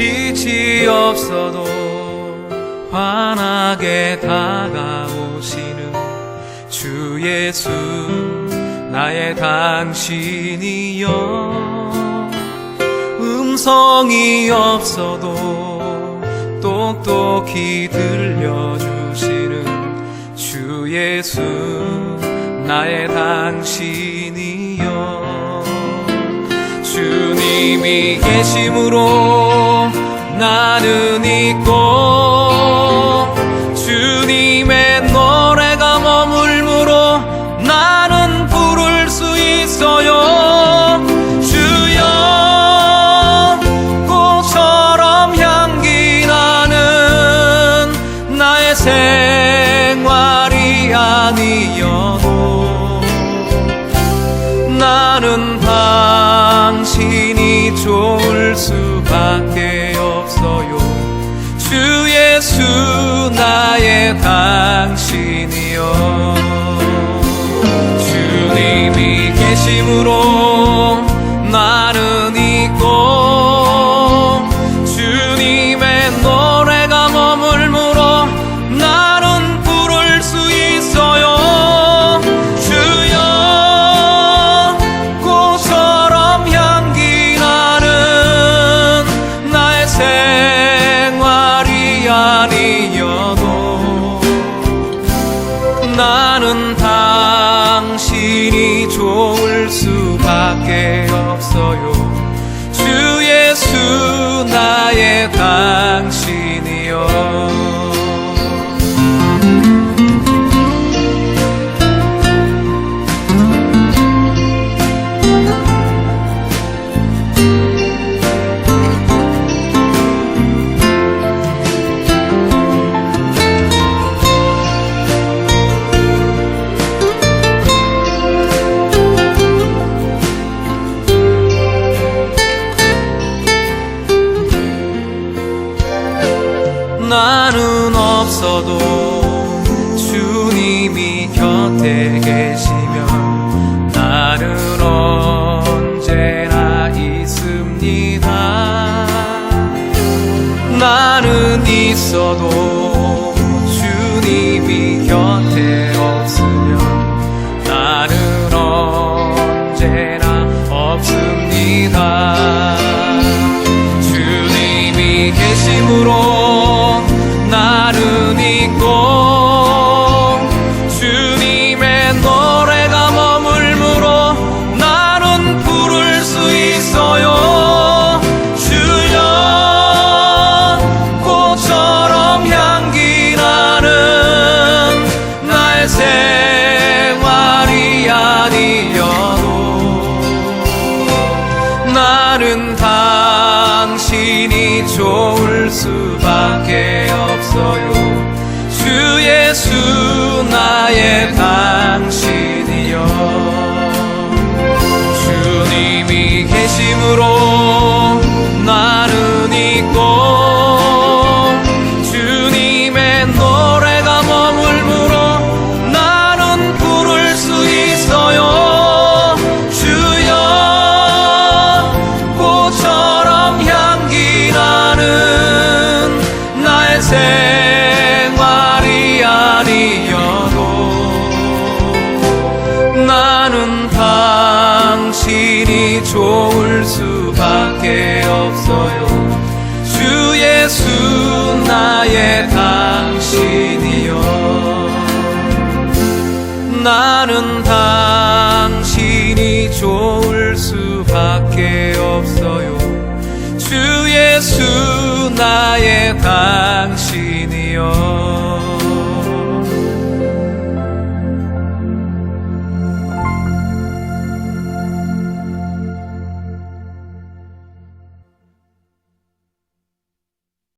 빛이 없어도 환하게 다가오시는 주 예수 나의 당신이여. 음성이 없어도 똑똑히 들려주시는 주 예수 나의 당신이여. 주님이 계심으로 나는 있고 진심으로 없어도 주님이 곁에 계시면 나는 언제나 있습니다. 나는 있어도 주님이 곁에 예수 나의 나의 당신이여.